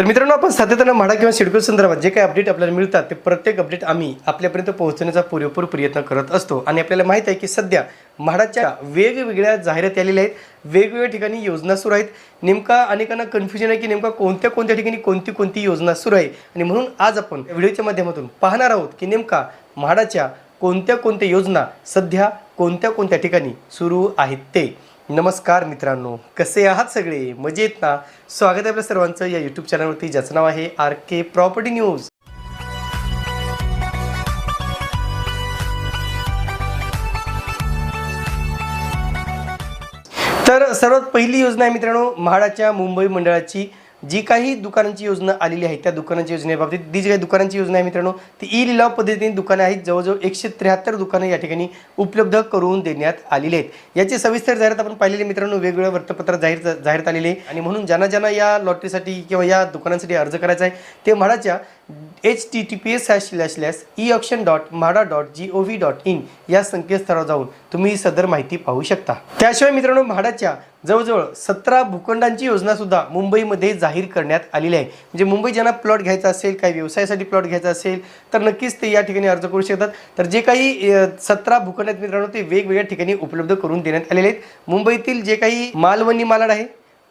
तर मित्रांनो आपण सातत्यानं म्हाडा किंवा शेडको संदर्भात जे काही अपडेट आपल्याला मिळतात ते प्रत्येक अपडेट आम्ही आपल्यापर्यंत पोहोचवण्याचा पुरेपूर प्रयत्न करत असतो. आणि आपल्याला माहीत आहे की सध्या म्हाडाच्या वेगवेगळ्या जाहिराती आलेल्या आहेत वेगवेगळ्या ठिकाणी योजना सुरू आहेत. नेमका अनेकांना कन्फ्युजन आहे की नेमका कोणत्या कोणत्या ठिकाणी कोणती कोणती योजना सुरू आहे. आणि म्हणून आज आपण व्हिडिओच्या माध्यमातून पाहणार आहोत की नेमका म्हाडाच्या कोणत्या कोणत्या योजना सध्या कोणत्या कोणत्या ठिकाणी सुरू आहेत ते. नमस्कार मित्रांनो कसे आहात सगळे? मजेत ना? स्वागत आहे आपल्या सर्वांचं या यूट्यूब चॅनलवरती ज्याचं नाव आहे आर के प्रॉपर्टी न्यूज तर सर्वात पहिली योजना आहे मित्रांनो म्हाडाच्या मुंबई मंडळाची. जी काही दुकानांची योजना आलेली आहे त्या दुकानांच्या योजनेबाबतीत जी जी काही दुकानांची योजना आहे मित्रांनो ती ई लिलाव पद्धतीने दुकानं आहेत जवळजवळ एकशे त्र्याहत्तर दुकानं या ठिकाणी उपलब्ध करून देण्यात आलेली आहेत. याची सविस्तर जाहिरात आपण पाहिलेली मित्रांनो वेगवेगळ्या वृत्तपत्रात जाहीर जाहिरात आलेली आहे. आणि म्हणून ज्यांना ज्यांना या लॉटरीसाठी किंवा या दुकानांसाठी अर्ज करायचा आहे ते म्हाडाच्या H T T P S slash slash slash E option dot MHADA dot G O V dot in या संकेतस्थळावर जाऊन तुम्ही सदर माहिती पाहू शकता. त्याशिवाय मित्रांनो म्हाडाच्या जवळजवळ सतरा भूखंडांची योजनासुद्धा मुंबईमध्ये जाहीर करण्यात आलेली आहे. म्हणजे मुंबई ज्यांना प्लॉट घ्यायचा असेल काही व्यवसायासाठी प्लॉट घ्यायचा असेल तर नक्कीच ते या ठिकाणी अर्ज करू शकतात. तर जे काही सतरा भूखंड आहेत मित्रांनो ते वेगवेगळ्या ठिकाणी उपलब्ध करून देण्यात आलेले आहेत. मुंबईतील जे काही मालवणी मालाड आहे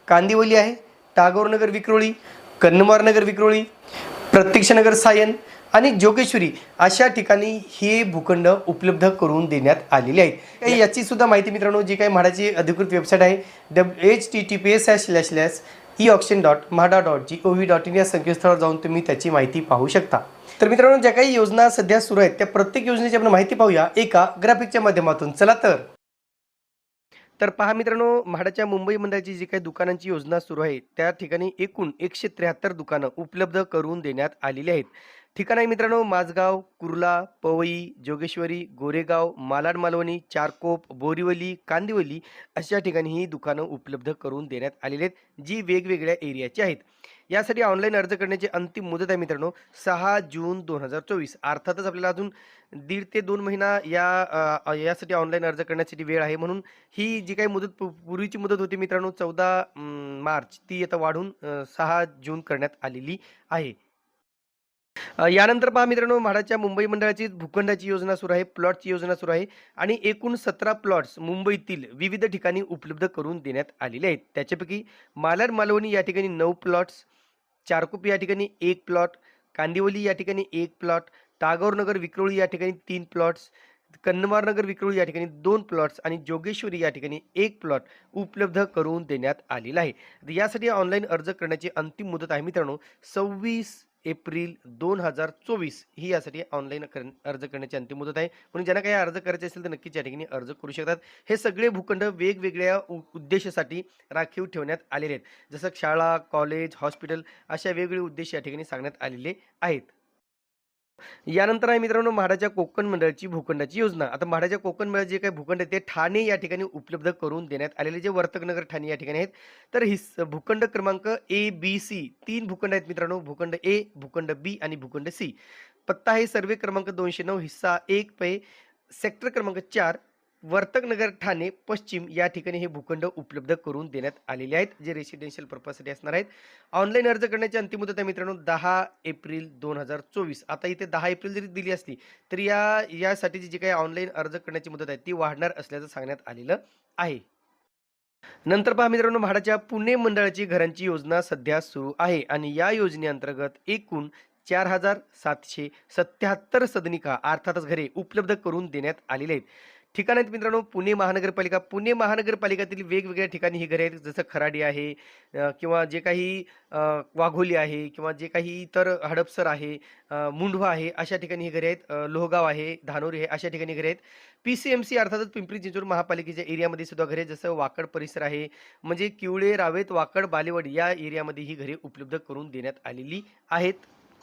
कांदिवली आहे टागोरनगर विक्रोळी कन्नमारनगर विक्रोळी प्रत्यक्षनगर सायन आणि जोगेश्वरी अशा ठिकाणी हे भूखंड उपलब्ध करून देण्यात आलेले आहेत. याची सुद्धा माहिती मित्रांनो जी काही म्हाडाची अधिकृत वेबसाईट आहे W H T T P S slash slash slash E option dot MHADA dot G O V dot in या संकेतस्थळावर जाऊन तुम्ही त्याची माहिती पाहू शकता. तर मित्रांनो ज्या काही योजना सध्या सुरू आहेत त्या प्रत्येक योजनेची आपण माहिती पाहूया. एका ग्राफिकच्या माध्यमातून. चला तर. तर पहा मित्रांनो म्हाडाच्या मुंबई मंडळाची जी काही दुकानांची योजना सुरू आहे त्या ठिकाणी एकूण एकशे त्र्याहत्तर दुकानं उपलब्ध करून देण्यात आलेली आहेत. ठिकाण आहे मित्रांनो माझगाव कुर्ला पवई जोगेश्वरी गोरेगाव मालाड मालवणी चारकोप बोरिवली कांदिवली अशा ठिकाणी ही दुकानं उपलब्ध करून देण्यात आलेली आहेत जी वेगवेगळ्या एरियाची आहेत. यासाठी ऑनलाईन अर्ज करण्याची अंतिम मुदत आहे मित्रांनो सहा जून दोन हजार चोवीस. अर्थातच आपल्याला अजून दीड ते दोन महिना या यासाठी ऑनलाईन अर्ज करण्यासाठी वेळ आहे. म्हणून ही जी काही मुदत पूर्वीची मुदत होती मित्रांनो चौदा मार्च ती आता वाढून सहा जून करण्यात आलेली आहे. यानंतर पहा मित्रांनो म्हाडाच्या मुंबई मंडळाची भूखंडाची योजना सुरू आहे प्लॉटची योजना सुरू आहे आणि एकूण सतरा प्लॉट्स मुंबईतील विविध ठिकाणी उपलब्ध करून देण्यात आलेले आहेत. त्याच्यापैकी मालाड मालवणी या ठिकाणी नऊ प्लॉट्स चारकोप या ठिकाणी एक प्लॉट कांदिवली या ठिकाणी एक प्लॉट टागोरनगर विक्रोळी या ठिकाणी तीन प्लॉट्स कन्नमारनगर विक्रोळी या ठिकाणी दोन प्लॉट्स आणि जोगेश्वरी या ठिकाणी एक प्लॉट उपलब्ध करून देण्यात आलेला आहे. यासाठी ऑनलाईन अर्ज करण्याची अंतिम मुदत आहे मित्रांनो सव्वीस एप्रिल दोन हजार चोवीस ही यासाठी ऑनलाईन कर अर्ज करण्याची अंतिम मुदत आहे. म्हणून ज्यांना काही अर्ज करायचे असेल तर नक्कीच या ठिकाणी अर्ज करू शकतात. हे सगळे भूखंड वेगवेगळ्या उ- उद्देशासाठी राखीव ठेवण्यात आलेले आहेत. जसं शाळा कॉलेज हॉस्पिटल अशा वेगवेगळे उद्देश या ठिकाणी सांगण्यात आलेले आहेत. यानंतर आहे मित्रांनो म्हाडाच्या कोकण मंडळाची भूखंडाची योजना. आता म्हाडाच्या कोकण मंडळ जे काही भूखंड आहे ते ठाणे या ठिकाणी उपलब्ध करून देण्यात आलेले जे वर्तकनगर ठाणे या ठिकाणी आहेत. तर हिस भूखंड क्रमांक ए बी सी तीन भूखंड आहेत मित्रांनो. भूखंड ए भूखंड बी आणि भूखंड सी पत्ता आहे सर्वे क्रमांक दोनशे नऊ हिस्सा एक पे. सेक्टर क्रमांक चार. वर्तकनगर ठाणे पश्चिम या ठिकाणी हे भूखंड उपलब्ध करून देण्यात आलेले आहेत जे रेसिडेन्शियल पर्पजसाठी असणार आहेत. ऑनलाईन अर्ज करण्याची अंतिम मुदत आहे मित्रांनो दहा एप्रिल दोन हजार चोवीस. आता इथे दहा एप्रिल जरी दिली असली तरी या यासाठीची जी काही ऑनलाईन अर्ज करण्याची मुदत आहे ती वाढणार असल्याचं सांगण्यात आलेलं आहे. नंतर पहा मित्रांनो म्हाडाच्या पुणे मंडळाची घरांची योजना सध्या सुरू आहे आणि या योजनेअंतर्गत एकूण चार हजार सातशे सत्याहत्तर सदनिका अर्थातच घरे उपलब्ध करून देण्यात आलेले आहेत. ठिकाण आहेत मित्रांनो पुणे महानगरपालिका. पुणे महानगरपालिकेतील वेगवेगळ्या ठिकाणी ही घरे आहेत. जसं खराडी आहे किंवा जे काही वाघोली आहे किंवा जे काही इतर हडपसर आहे मुंढवा आहे अशा ठिकाणी ही घरे आहेत. लोहगाव आहे धानोरी आहे अशा ठिकाणी घरे आहेत. पी सी एम सी अर्थातच पिंपरी चिंचवड महापालिकेच्या एरियामध्ये सुद्धा घरे जसं वाकड परिसर आहे म्हणजे किवळे रावेत वाकड बालेवड या एरियामध्ये ही घरे उपलब्ध करून देण्यात आलेली आहेत.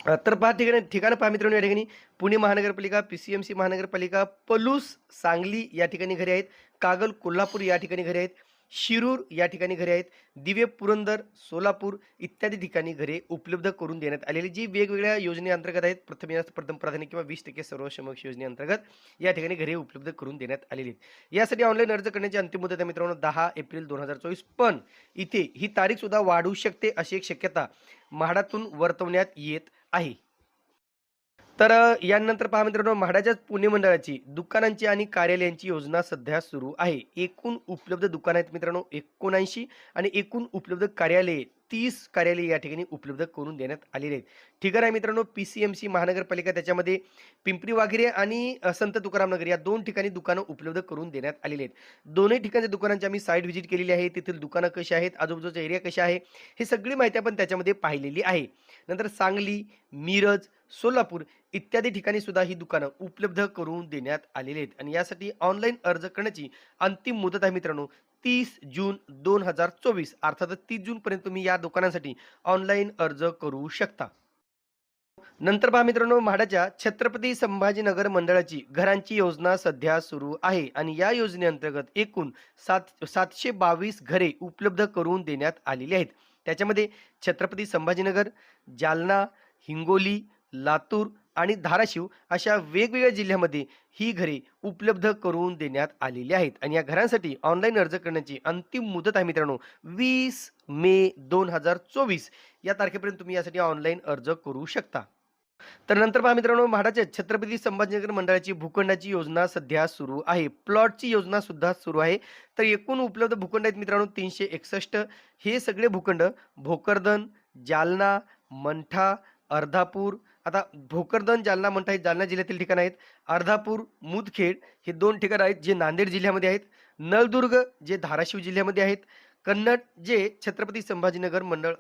तर पहा ठिकाणी ठिकाणं पहा मित्रांनो या ठिकाणी. पुणे महानगरपालिका पी सी एम सी महानगरपालिका पलूस सांगली या ठिकाणी घरे आहेत. कागल कोल्हापूर या ठिकाणी घरे आहेत. शिरूर या ठिकाणी घरे आहेत. दिवे पुरंदर सोलापूर इत्यादी ठिकाणी घरे उपलब्ध करून देण्यात आलेली जी वेगवेगळ्या योजनेअंतर्गत आहेत. प्रथम प्रथम प्राधान्य किंवा वीस टक्के सर्वसमक्ष योजनेअंतर्गत या ठिकाणी घरे उपलब्ध करून देण्यात आलेली आहेत. यासाठी ऑनलाईन अर्ज करण्याची अंतिम मुदत आहे मित्रांनो दहा एप्रिल दोन हजार चोवीस. पण इथे ही तारीख सुद्धा वाढू शकते अशी एक शक्यता म्हाडातून वर्तवण्यात येत आहे. तर यानंतर पहा मित्रांनो म्हाडाच्या पुणे मंडळाची दुकानांची आणि कार्यालयांची योजना सध्या सुरू आहे. एकूण उपलब्ध दुकानं आहेत मित्रांनो एकोणऐंशी आणि एकूण उपलब्ध कार्यालये तीस कार्यालये या ठिकाणी उपलब्ध करून देण्यात आलेले आहेत. ठिकाण आहे मित्रांनो? पी सी एम सी महानगरपालिका त्याच्यामध्ये पिंपरी वाघिरे आणि संत तुकाराम नगर या दोन ठिकाणी दुकानं उपलब्ध करून देण्यात आलेली आहेत. दोन्ही ठिकाणच्या दुकानांची आम्ही साईट व्हिजिट केलेली आहे. तेथील दुकानं कशी आहेत? आजूबाजूचा एरिया कशा आहे? हे सगळी माहिती आपण त्याच्यामध्ये पाहिलेली आहे. नंतर सांगली मिरज सोलापूर इत्यादी ठिकाणी सुद्धा ही दुकानं उपलब्ध करून देण्यात आलेली आहेत. आणि यासाठी ऑनलाईन अर्ज करण्याची अंतिम मुदत आहे मित्रांनो. तीस जून दोन हजार चोवीस अर्थातच तीस जूनपर्यंत तुम्ही या दुकानासाठी ऑनलाईन अर्ज करू शकता. नंतर पहा मित्रांनो म्हाडाच्या छत्रपती संभाजीनगर मंडळाची घरांची योजना सध्या सुरू आहे आणि या योजनेअंतर्गत एकूण सात सातशे बावीस घरे उपलब्ध करून देण्यात आलेली आहेत. त्याच्यामध्ये छत्रपती संभाजीनगर जालना हिंगोली लातूर आणि धाराशिव अशा वेगवेगळ्या जिल्ह्यामध्ये ही घरे उपलब्ध करून देण्यात आलेली आहेत. आणि या घरांसाठी ऑनलाईन अर्ज करण्याची अंतिम मुदत आहे मित्रांनो वीस मे दोन हजार चोवीस. या तारखेपर्यंत तुम्ही यासाठी ऑनलाईन अर्ज करू शकता. तर नंतर पहा मित्रांनो म्हाडाच्या छत्रपती संभाजीनगर मंडळाची भूखंडाची योजना सध्या सुरू आहे. प्लॉटची योजना सुद्धा सुरू आहे. तर एकूण उपलब्ध भूखंड आहेत मित्रांनो तीनशे एकसष्ट. हे सगळे भूखंड भोकरदन जालना मंठा अर्धापूर आता भोकरदन जालना म्हणता हे जालना जिल्ह्यातील ठिकाणं आहेत. अर्धापूर मुदखेड हे दोन ठिकाणं आहेत जे नांदेड जिल्ह्यामध्ये आहेत. नळदुर्ग जे धाराशिव जिल्ह्यामध्ये आहेत. कन्नड जे छत्रपती संभाजीनगर मंडळ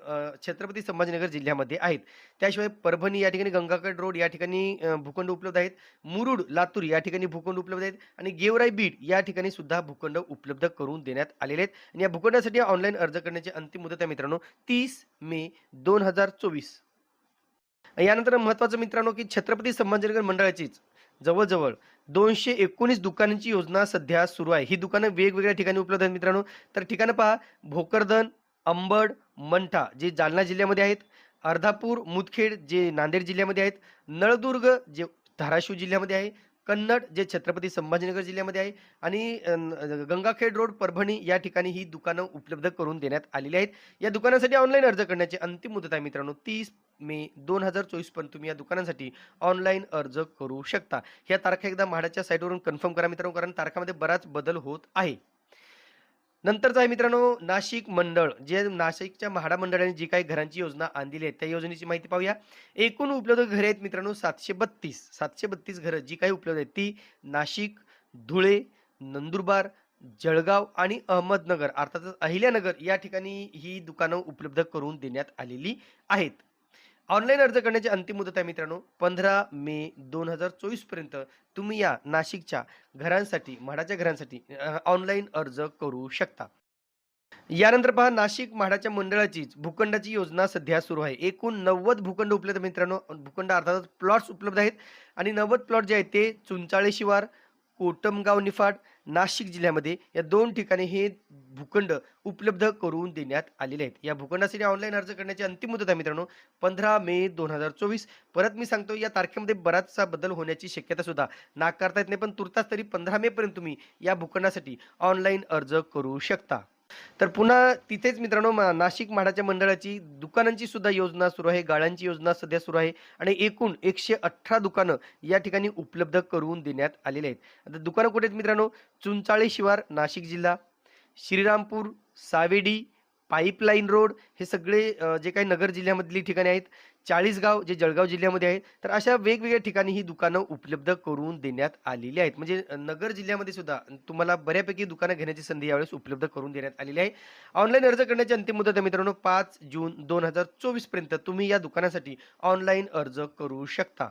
छत्रपती संभाजीनगर जिल्ह्यामध्ये आहेत. त्याशिवाय परभणी या ठिकाणी गंगाखेड रोड या ठिकाणी भूखंड उपलब्ध आहेत. मुरुड लातूर या ठिकाणी भूखंड उपलब्ध आहेत. आणि गेवराई बीड या ठिकाणी सुद्धा भूखंड उपलब्ध करून देण्यात आलेले आहेत. आणि या भूखंडासाठी ऑनलाईन अर्ज करण्याची अंतिम मुदत आहे मित्रांनो तीस मे दोन हजार चोवीस. यानंतर महत्त्वाचं मित्रांनो की छत्रपती संभाजीनगर मंडळाचीच जवळजवळ दोनशे एकोणीस दुकानांची योजना सध्या सुरू आहे. ही दुकानं वेगवेगळ्या ठिकाणी उपलब्ध आहेत मित्रांनो. तर ठिकाणं पहा. भोकरदन अंबड मंठा जे जालना जिल्ह्यामध्ये आहेत. अर्धापूर मुदखेड जे नांदेड जिल्ह्यामध्ये आहेत. नळदुर्ग जे धाराशिव जिल्ह्यामध्ये आहे. कन्नड जे छत्रपती संभाजीनगर जिल्ह्यामध्ये आहे. आणि गंगाखेड रोड परभणी या ठिकाणी ही दुकानं उपलब्ध करून देण्यात आलेली आहेत. या दुकानासाठी ऑनलाईन अर्ज करण्याची अंतिम मुदत आहे मित्रांनो. तीस मे दोन हजार चोवीसपर्यंत तुम्ही या दुकानांसाठी ऑनलाईन अर्ज करू शकता. ह्या तारखा एकदा म्हाडाच्या साईटवरून कन्फर्म करा मित्रांनो कारण तारखामध्ये बराच बदल होत आहे. नंतरचं आहे मित्रांनो नाशिक मंडळ. जे नाशिकच्या म्हाडा मंडळाने जी काही घरांची योजना आणलेली आहे त्या योजनेची माहिती पाहूया. एकूण उपलब्ध घरे आहेत मित्रांनो सातशे बत्तीस. सातशे बत्तीस घरं जी काही उपलब्ध आहेत ती नाशिक धुळे नंदुरबार जळगाव आणि अहमदनगर अर्थातच अहिल्यानगर या ठिकाणी ही दुकानं उपलब्ध करून देण्यात आलेली आहेत. ऑनलाईन अर्ज करण्याची अंतिम मुदत आहे मित्रांनो पंधरा मे दोन हजार चोवीसपर्यंत तुम्ही या नाशिकच्या घरांसाठी म्हाडाच्या घरांसाठी ऑनलाईन अर्ज करू शकता. यानंतर पहा नाशिक म्हाडाच्या मंडळाचीच भूखंडाची योजना सध्या सुरू आहे. एकूण नव्वद भूखंड उपलब्ध मित्रांनो भूखंड अर्थातच प्लॉट्स उपलब्ध आहेत. आणि नव्वद प्लॉट जे आहेत ते चुंचाळे शिवार कोटमगाव निफाड नाशिक जिल्ह्यामध्ये या दोन ठिकाणी हे भूखंड उपलब्ध करून देण्यात आलेले आहेत. या भूखंडासाठी ऑनलाईन अर्ज करण्याची अंतिम मुदत आहे मित्रांनो पंधरा मे दोन हजार चोवीस. परत मी सांगतो या तारखेमध्ये बराचसा बदल होण्याची शक्यता सुद्धा नाकारता येत नाही पण तुर्तास तरी पंधरा मे पर्यंत तुम्ही या भूखंडासाठी ऑनलाईन अर्ज करू शकता. तर पुन्हा तिथेच मित्रांनो नाशिक म्हाडाच्या मंडळाची दुकानांची सुद्धा योजना सुरू आहे गाळ्यांची योजना सध्या सुरू आहे आणि एकूण एकशे अठरा दुकानं या ठिकाणी उपलब्ध करून देण्यात आलेले आहेत. आता दुकानं कुठे आहेत मित्रांनो? चुंचाळे शिवार नाशिक जिल्हा श्रीरामपूर सावेडी पाईपलाईन रोड हे सगळे जे काही नगर जिल्ह्यामधली ठिकाणे आहेत चाळीसगाव जे जळगाव जिल्ह्यामध्ये आहे तर अशा वेगवेगळ्या ठिकाणी ही दुकानं उपलब्ध करून देण्यात आलेली आहेत. म्हणजे नगर जिल्ह्यामध्ये सुद्धा तुम्हाला बऱ्यापैकी दुकानं घेण्याची संधी यावेळेस उपलब्ध करून देण्यात आलेली आहे. ऑनलाईन अर्ज करण्याची अंतिम मुदत आहे मित्रांनो पाच जून दोन हजार चोवीसपर्यंत तुम्ही या दुकानासाठी ऑनलाईन अर्ज करू शकता.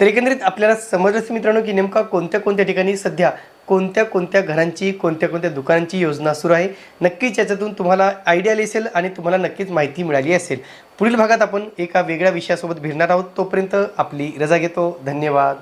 तर एकंदरीत आपल्याला समजलंच मित्रांनो की नेमका कोणत्या कोणत्या ठिकाणी सध्या कोणत्या कोणत्या घरांची कोणत्या कोणत्या दुकानांची योजना सुरू आहे? नक्कीच याच्यातून तुम्हाला आयडिया आली असेल आणि तुम्हाला नक्कीच माहिती मिळाली असेल. पुढील भागात आपण एका वेगळ्या विषयासोबत भिडणार आहोत. तोपर्यंत आपली रजा घेतो. धन्यवाद.